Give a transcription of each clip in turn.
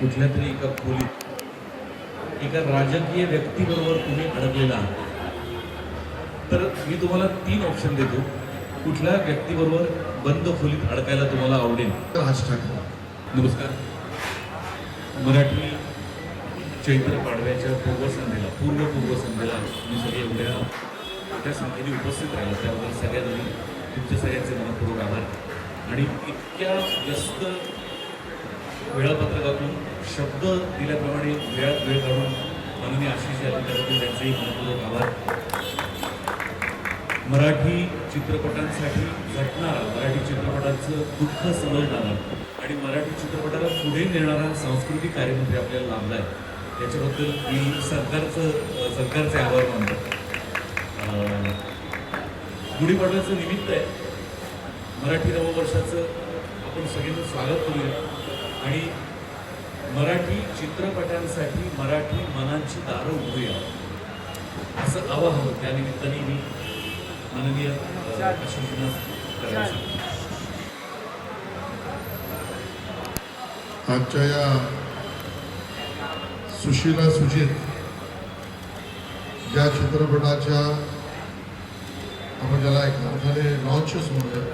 कुठल्या तरी एका खोलीत एका राजकीय व्यक्तीबरोबर तुम्ही अडकलेला आहात. तर मी तुम्हाला तीन ऑप्शन देतो. कुठल्या व्यक्तीबरोबर बंद खोलीत अडकायला तुम्हाला आवडेल? राज ठाकरे. नमस्कार. मराठी चैत्र पाडव्याच्या पूर्वसंध्येला पूर्व पूर्वसंध्येला तुम्ही सगळे एवढ्या मोठ्या संख्येने उपस्थित राहिला. त्याबद्दल सगळ्यांनी तुमच्या सगळ्यांचे मनपूर्वक आभार. आणि इतक्या व्यस्त वेळापत्रकातून शब्द दिल्याप्रमाणे वेळात वेळ काढून माननीय आशिष यादव त्याबद्दल त्यांचेही मनपूर्वक आभार. मराठी चित्रपटांसाठी झटणारा मराठी चित्रपटांचं दुःख समजणारा आणि मराठी चित्रपटाला पुढे नेणारा सांस्कृतिक कार्यमंत्री आपल्याला लाभला आहे त्याच्याबद्दल मी सरकारचं सरकारचे आभार मानतो. गुढीपाडव्याचं निमित्त आहे. मराठी नववर्षाचं आपण सगळ्यांनी स्वागत करूया आणि मराठी चित्रपटांसाठी मराठी मनांची दारं उघडूया असं आवाहन त्यानिमित्ताने मी माननीय. आजच्या या सुशीला सुजित ज्या चित्रपटाच्या आपण ज्याला एका अर्थाने लॉन्चच म्हणूया.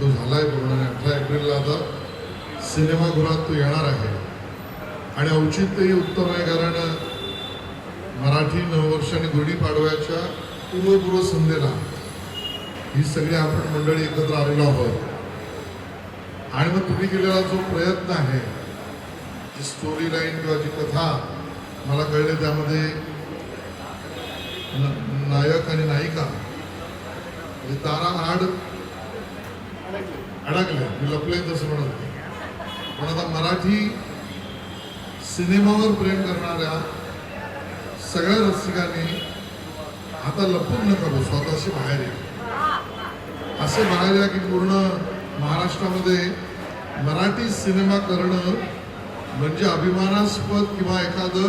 तो झालाय पूर्ण आणि अठरा एप्रिलला आता सिनेमागृहात तो येणार आहे. आणि औचित्यही उत्तम आहे कारण मराठी नववर्ष आणि गुढीपाडव्याच्या पूर्वपूर्व संध्येला ही सगळी आपण मंडळी एकत्र आलेलो आहोत. आणि मग तुम्ही केलेला जो प्रयत्न आहे जी स्टोरी लाईन किंवा जी कथा मला कळले त्यामध्ये न- नायक आणि नायिका म्हणजे तारा आड अडकले. मी लपले तसं म्हणत होते. पण आता मराठी सिनेमावर प्रेम करणाऱ्या सगळ्या रसिकांनी आता लपून नका बसू आता असे बाहेर या. असे बाहेर या की पूर्ण महाराष्ट्रामध्ये मराठी सिनेमा करणं म्हणजे अभिमानास्पद किंवा एखादं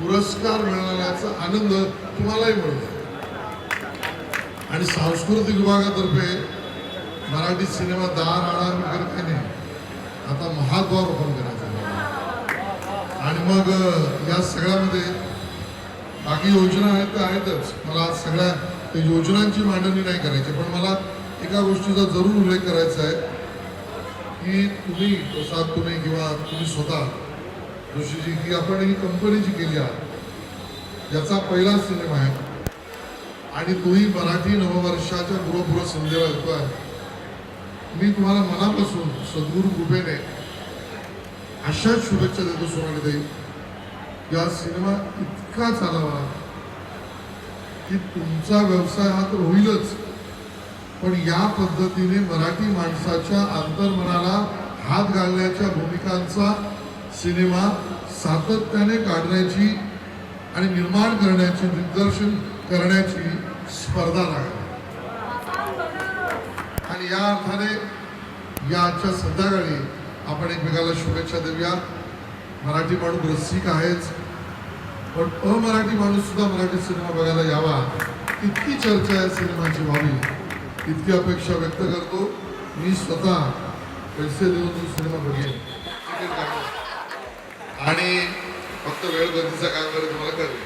पुरस्कार मिळाल्याचा आनंद तुम्हालाही मिळतो आणि सांस्कृतिक विभागातर्फे मराठी सिनेमा दार आणार वगैरे काही नाही. आता महाद्वार ओपन करायचं आहे. आणि मग या सगळ्यामध्ये बाकी योजना आहेत त्या आहेतच. मला सगळ्या योजनांची मांडणी नाही करायची पण मला एका गोष्टीचा जरूर उल्लेख करायचा आहे की तुम्ही प्रसाद तुम्ही किंवा तुम्ही स्वतः जोशीजी की आपण ही कंपनी जी केली आहे याचा पहिला सिनेमा आहे. आणि तोही मराठी नववर्षाच्या पूर्वपूर्व संध्येला येतो आहे मी तुम्हाला मनापासून सद्गुरू कृपेने अशाच शुभेच्छा देतो सोनाली या सिनेमा इतका चालावा की तुमचा व्यवसाय हा तर होईलच. पण या पद्धतीने मराठी माणसाच्या अंतर्मनाला हात घालण्याच्या भूमिकांचा सिनेमा सातत्याने काढण्याची आणि निर्माण करण्याची दिग्दर्शन करण्याची स्पर्धा लागली. या अर्थाने या आजच्या संध्याकाळी आपण एकमेकाला शुभेच्छा देऊया. मराठी माणूस रसिक आहेच. पण अमराठी माणूस सुद्धा मराठी सिनेमा बघायला यावा. तितकी चर्चा या सिनेमाची व्हावी. इतकी अपेक्षा व्यक्त करतो. मी स्वतः पैसे देऊन तो सिनेमा बघेन. आणि फक्त वेळ गर्दीचा काय वगैरे तुम्हाला कळेल.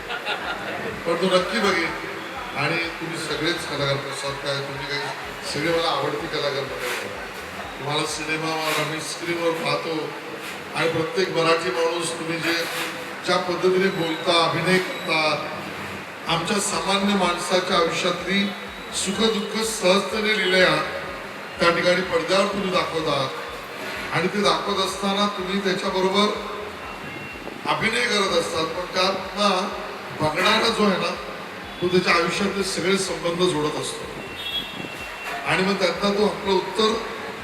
पण तो नक्की बघेन. आणि तुम्ही सगळेच कलाकार प्रसाद काय तुम्ही काही सगळे मला आवडते कलाकार बघायला तुम्हाला सिनेमावर आम्ही स्क्रीनवर पाहतो. आणि प्रत्येक मराठी माणूस तुम्ही जे ज्या पद्धतीने बोलता अभिनय करता आमच्या सामान्य माणसाच्या आयुष्यातली सुखदुःख सहजतेने लिहिल्या त्या ठिकाणी पडद्यावर तुम्ही दाखवतात आणि ते दाखवत असताना तुम्ही त्याच्याबरोबर अभिनय करत असतात. पण त्यातनं बघणारा जो आहे ना तो त्याच्या आयुष्यातले सगळे संबंध जोडत असतो. आणि मग त्यातनं तो आपलं उत्तर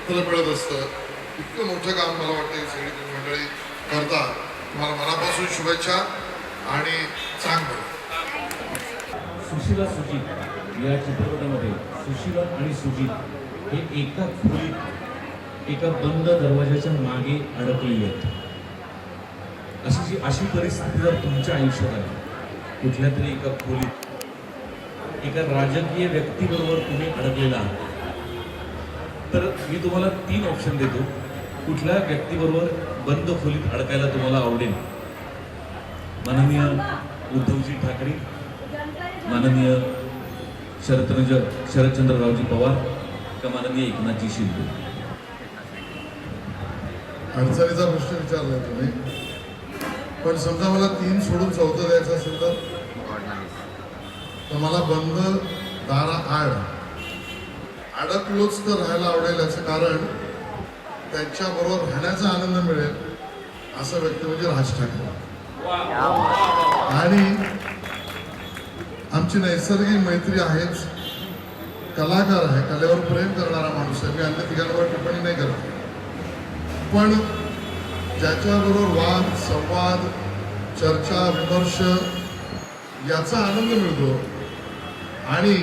त्याला मिळत असतं. इतकं मोठं काम मला वाटतं सगळी तुम्ही मंडळी करता. तुम्हाला मनापासून शुभेच्छा आणि चांगलं सुशीला सुजित या चित्रपटामध्ये सुशीला आणि सुजित हे एका खोलीत एका बंद दरवाजाच्या मागे अडकलेले आहेत. अशी जी अशी परिस्थिती जर तुमच्या आयुष्यात आली कुठल्या तरी एका खोलीत एका राजकीय व्यक्तीबरोबर तुम्ही अडकलेला आहात. तर मी तुम्हाला तीन ऑप्शन देतो. कुठल्या व्यक्तीबरोबर बंद खोलीत अडकायला तुम्हाला आवडेल? माननीय उद्धवजी ठाकरे माननीय शरदचंद्र शरदचंद्ररावजी पवार का माननीय एकनाथजी शिंदे? अडचणीचा प्रश्न विचारलाय तुम्ही. पण समजा मला तीन सोडून चौथं द्यायचं असेल तर? तर मला बंद दारा आड. अडकलोच तर राहायला आवडेल याचं कारण त्यांच्याबरोबर राहण्याचा आनंद मिळेल असं व्यक्ती म्हणजे राज ठाकरे. आणि आमची नैसर्गिक मैत्री आहेच. कलाकार आहे कलेवर प्रेम करणारा माणूस आहे. मी अन्य तिघांवर टिप्पणी नाही करत. पण ज्याच्याबरोबर वाद संवाद चर्चा विमर्श याचा आनंद मिळतो. आणि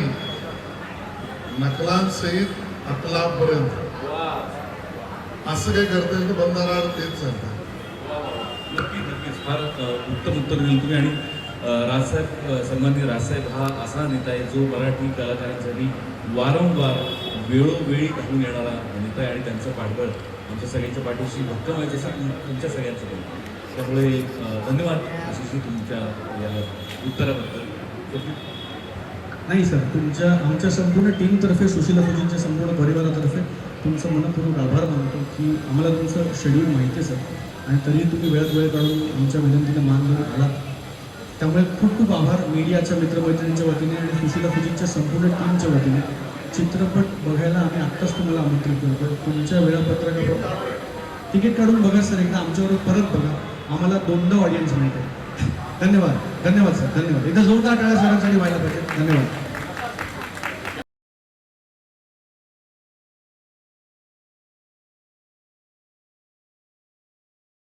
नकलांसहित अकलापर्यंत. असं काही करता येईल तर बंधारा तेच चालतं. नक्की नक्कीच. फार उत्तम उत्तर दिलं तुम्ही. आणि राजसाहेब अ, सन्माननीय राजसाहेब हा असा नेता आहे जो मराठी कलाकारांसाठी वारंवार वेळोवेळी घालून येणारा नेता आहे आणि त्यांचं पाठबळ आमच्या सगळ्यांच्या पाठीशी भक्कम आहे जसं तुमच्या सगळ्यांचं पण. त्यामुळे धन्यवाद. आशिषजी तुमच्या या उत्तराबद्दल. ओके. नाही सर तुमच्या आमच्या संपूर्ण टीमतर्फे सुशीला फुजींच्या संपूर्ण परिवारातर्फे तुमचं मनपूर्वक आभार मानतो की आम्हाला तुमचं शेड्यूल माहिती आहे सर. आणि तरीही तुम्ही वेळात वेळ काढून आमच्या विनंतीला मान देऊन आलात. त्यामुळे खूप खूप आभार मीडियाच्या मित्रमैत्रिणींच्या वतीने आणि सुशीला फुजींच्या संपूर्ण टीमच्या वतीने. चित्रपट बघायला आम्ही आत्ताच तुम्हाला आमंत्रित करतो तुमच्या वेळापत्रकाप्रमाणे तिकीट काढून बघा सर. एकदा आमच्यावर परत बघा. आम्हाला दोनदा ऑडियन्स मिळते धन्यवाद. धन्यवाद सर. धन्यवाद. एकदा जोरदार टाळ्या सरांसाठी व्हायला पाहिजे. धन्यवाद.